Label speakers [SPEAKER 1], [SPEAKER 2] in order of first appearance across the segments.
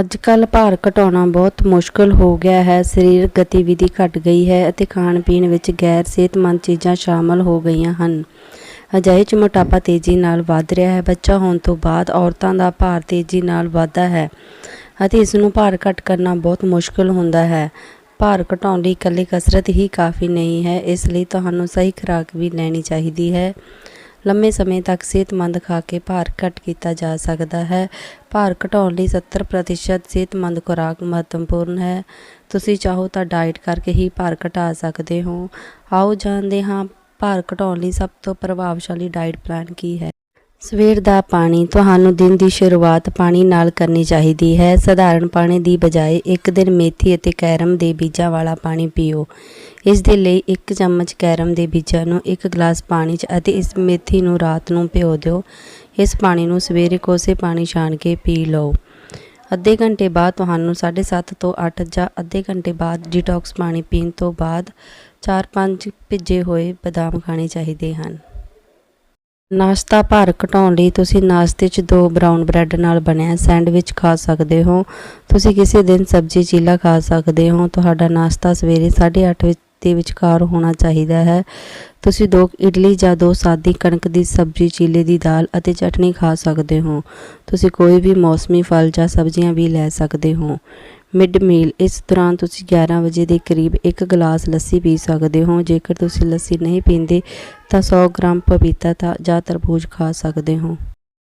[SPEAKER 1] ਅੱਜ ਕੱਲ੍ਹ ਭਾਰ ਘਟਾਉਣਾ ਬਹੁਤ ਮੁਸ਼ਕਲ ਹੋ ਗਿਆ ਹੈ, ਸਰੀਰਕ ਗਤੀਵਿਧੀ ਘਟ ਗਈ ਹੈ ਅਤੇ ਖਾਣ ਪੀਣ ਵਿੱਚ ਗੈਰ ਸਿਹਤਮੰਦ ਚੀਜ਼ਾਂ ਸ਼ਾਮਲ ਹੋ ਗਈਆਂ ਹਨ। ਅਜਿਹੇ 'ਚ ਮੋਟਾਪਾ ਤੇਜ਼ੀ ਨਾਲ ਵੱਧ ਰਿਹਾ ਹੈ, ਬੱਚਾ ਹੋਣ ਤੋਂ ਬਾਅਦ ਔਰਤਾਂ ਦਾ ਭਾਰ ਤੇਜ਼ੀ ਨਾਲ ਵੱਧਦਾ ਹੈ ਅਤੇ ਇਸ ਨੂੰ ਭਾਰ ਘੱਟ ਕਰਨਾ ਬਹੁਤ ਮੁਸ਼ਕਲ ਹੁੰਦਾ ਹੈ। ਭਾਰ ਘਟਾਉਣ ਲਈ ਇਕੱਲੀ ਕਸਰਤ ਹੀ ਕਾਫੀ ਨਹੀਂ ਹੈ, ਇਸ ਲਈ ਤੁਹਾਨੂੰ ਸਹੀ ਖੁਰਾਕ ਵੀ ਲੈਣੀ ਚਾਹੀਦੀ ਹੈ। ਲੰਮੇ ਸਮੇਂ ਤੱਕ ਸਿਹਤਮੰਦ ਖਾ ਕੇ ਭਾਰ ਘੱਟ ਕੀਤਾ ਜਾ ਸਕਦਾ ਹੈ। ਭਾਰ ਘਟਾਉਣ ਲਈ 70% ਸਿਹਤਮੰਦ ਖੁਰਾਕ ਮਹੱਤਵਪੂਰਨ ਹੈ। ਤੁਸੀਂ ਚਾਹੋ ਤਾਂ ਡਾਈਟ ਕਰਕੇ ਹੀ ਭਾਰ ਘਟਾ ਸਕਦੇ ਹੋ। ਆਓ ਜਾਣਦੇ ਹਾਂ ਭਾਰ ਘਟਾਉਣ ਲਈ ਸਭ ਤੋਂ ਪ੍ਰਭਾਵਸ਼ਾਲੀ ਡਾਈਟ ਪਲਾਨ ਕੀ ਹੈ। ਸਵੇਰ ਦਾ ਪਾਣੀ ਤੁਹਾਨੂੰ ਦਿਨ ਦੀ ਸ਼ੁਰੂਆਤ ਪਾਣੀ ਨਾਲ ਕਰਨੀ ਚਾਹੀਦੀ ਹੈ। ਸਧਾਰਨ ਪਾਣੀ ਦੀ ਬਜਾਏ ਇੱਕ ਦਿਨ ਮੇਥੀ ਅਤੇ ਕੈਰਮ ਦੇ ਬੀਜਾਂ ਵਾਲਾ ਪਾਣੀ ਪੀਓ। ਇਸ ਦੇ ਲਈ ਇੱਕ ਚਮਚ ਕੈਰਮ ਦੇ ਬੀਜਾਂ ਨੂੰ ਇੱਕ ਗਲਾਸ ਪਾਣੀ 'ਚ ਅਤੇ ਇਸ ਮੇਥੀ ਨੂੰ ਰਾਤ ਨੂੰ ਭਿਓ ਦਿਓ। ਇਸ ਪਾਣੀ ਨੂੰ ਸਵੇਰੇ ਕੋਸੇ ਪਾਣੀ ਛਾਣ ਕੇ ਪੀ ਲਓ। ਅੱਧੇ ਘੰਟੇ ਬਾਅਦ ਤੁਹਾਨੂੰ 7.5 ਤੋਂ 8 ਜਾਂ ਅੱਧੇ ਘੰਟੇ ਬਾਅਦ ਡਿਟੌਕਸ ਪਾਣੀ ਪੀਣ ਤੋਂ ਬਾਅਦ 4-5 ਭਿੱਜੇ ਹੋਏ ਬਦਾਮ ਖਾਣੇ ਚਾਹੀਦੇ ਹਨ। ਨਾਸ਼ਤਾ ਭਾਰ ਘਟਾਉਣ ਲਈ ਤੁਸੀਂ ਨਾਸ਼ਤੇ 'ਚ ਦੋ ਬਰਾਊਨ ਬ੍ਰੈਡ ਨਾਲ ਬਣਿਆ ਸੈਂਡਵਿਚ ਖਾ ਸਕਦੇ ਹੋ। ਤੁਸੀਂ ਕਿਸੇ ਦਿਨ ਸਬਜ਼ੀ ਚੀਲਾ ਖਾ ਸਕਦੇ ਹੋ। ਤੁਹਾਡਾ ਨਾਸ਼ਤਾ ਸਵੇਰੇ 8:30 ਵਜੇ ਦੇ ਵਿਚਕਾਰ ਹੋਣਾ ਚਾਹੀਦਾ ਹੈ। ਤੁਸੀਂ ਦੋ ਇਡਲੀ ਜਾਂ ਦੋ ਸਾਦੀ ਕਣਕ ਦੀ ਸਬਜ਼ੀ, ਚੀਲੇ ਦੀ ਦਾਲ ਅਤੇ ਚਟਨੀ ਖਾ ਸਕਦੇ ਹੋ। ਤੁਸੀਂ ਕੋਈ ਵੀ ਮੌਸਮੀ ਫਲ ਜਾਂ ਸਬਜ਼ੀਆਂ ਵੀ ਲੈ ਸਕਦੇ ਹੋ। ਮਿਡ ਮੀਲ, ਇਸ ਦੌਰਾਨ ਤੁਸੀਂ 11 ਵਜੇ ਦੇ ਕਰੀਬ ਇੱਕ ਗਲਾਸ ਲੱਸੀ ਪੀ ਸਕਦੇ ਹੋ। ਜੇਕਰ ਤੁਸੀਂ ਲੱਸੀ ਨਹੀਂ ਪੀਂਦੇ, ਤਾਂ 100 ਗ੍ਰਾਮ ਪਪੀਤਾ ਤਾਂ ਜਾਂ ਤਰਬੂਜ ਖਾ ਸਕਦੇ ਹੋ।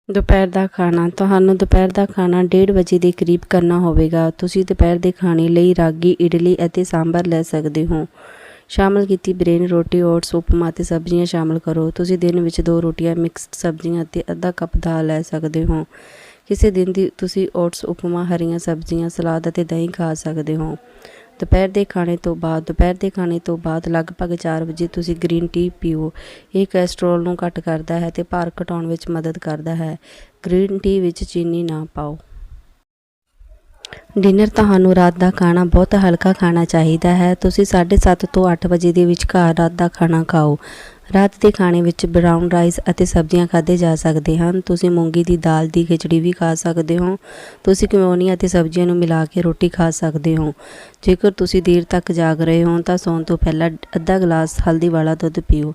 [SPEAKER 1] ਦੁਪਹਿਰ ਦਾ ਖਾਣਾ, ਤੁਹਾਨੂੰ ਦੁਪਹਿਰ ਦਾ ਖਾਣਾ 1:30 ਵਜੇ ਦੇ ਕਰੀਬ ਕਰਨਾ ਹੋਵੇਗਾ। ਤੁਸੀਂ ਦੁਪਹਿਰ ਦੇ ਖਾਣੇ ਲਈ ਰਾਗੀ, ਇਡਲੀ ਅਤੇ ਸਾਂਬਰ ਲੈ ਸਕਦੇ ਹੋ। ਸ਼ਾਮਲ ਕੀਤੀ ਬ੍ਰੇਨ ਰੋਟੀ, ਓਟਸ, ਉਪਮਾ ਅਤੇ ਸਬਜ਼ੀਆਂ ਸ਼ਾਮਲ ਕਰੋ। ਤੁਸੀਂ ਦਿਨ ਵਿੱਚ ਦੋ ਰੋਟੀਆਂ, ਮਿਕਸਡ ਸਬਜ਼ੀਆਂ ਅਤੇ ਅੱਧਾ ਕੱਪ ਦਾਲ ਲੈ ਸਕਦੇ ਹੋ। ਕਿਸੇ ਦਿਨ ਦੀ ਤੁਸੀਂ ਓਟਸ, ਉਪਮਾ, ਹਰੀਆਂ ਸਬਜ਼ੀਆਂ, ਸਲਾਦ ਅਤੇ ਦਹੀਂ ਖਾ ਸਕਦੇ ਹੋ। ਦੁਪਹਿਰ ਦੇ ਖਾਣੇ ਤੋਂ ਬਾਅਦ, ਦੁਪਹਿਰ ਦੇ ਖਾਣੇ ਤੋਂ ਬਾਅਦ ਲਗਭਗ 4 ਵਜੇ ਤੁਸੀਂ ਗ੍ਰੀਨ ਟੀ ਪੀਓ। ਇਹ ਕੋਲੇਸਟ੍ਰੋਲ ਨੂੰ ਘੱਟ ਕਰਦਾ ਹੈ ਤੇ ਭਾਰ ਘਟਾਉਣ ਵਿੱਚ ਮਦਦ ਕਰਦਾ ਹੈ। ਗ੍ਰੀਨ ਟੀ ਵਿੱਚ ਚੀਨੀ ਨਾ ਪਾਓ। ਡਿਨਰ ਤੁਹਾਨੂੰ ਰਾਤ ਦਾ ਖਾਣਾ ਬਹੁਤ ਹਲਕਾ ਖਾਣਾ ਚਾਹੀਦਾ ਹੈ। ਤੁਸੀਂ 7:30 ਤੋਂ 8 ਵਜੇ ਦੇ ਵਿਚਕਾਰ ਰਾਤ ਦਾ ਖਾਣਾ ਖਾਓ। ਰਾਤ ਦੇ ਖਾਣੇ ਵਿੱਚ ਬਰਾਊਨ ਰਾਈਸ ਅਤੇ ਸਬਜ਼ੀਆਂ ਖਾਦੇ ਜਾ ਸਕਦੇ ਹਨ। ਤੁਸੀਂ ਮੂੰਗੀ ਦੀ ਦਾਲ ਦੀ ਖਿਚੜੀ ਵੀ ਖਾ ਸਕਦੇ ਹੋ। ਤੁਸੀਂ ਕਿਮੋਨੀ ਅਤੇ ਸਬਜ਼ੀਆਂ ਨੂੰ ਮਿਲਾ ਕੇ ਰੋਟੀ ਖਾ ਸਕਦੇ ਹੋ। ਜੇਕਰ ਤੁਸੀਂ ਦੇਰ ਤੱਕ ਜਾਗ ਰਹੇ ਹੋ ਤਾਂ ਸੌਣ ਤੋਂ ਪਹਿਲਾਂ ਅੱਧਾ ਗਲਾਸ ਹਲਦੀ ਵਾਲਾ ਦੁੱਧ ਪੀਓ।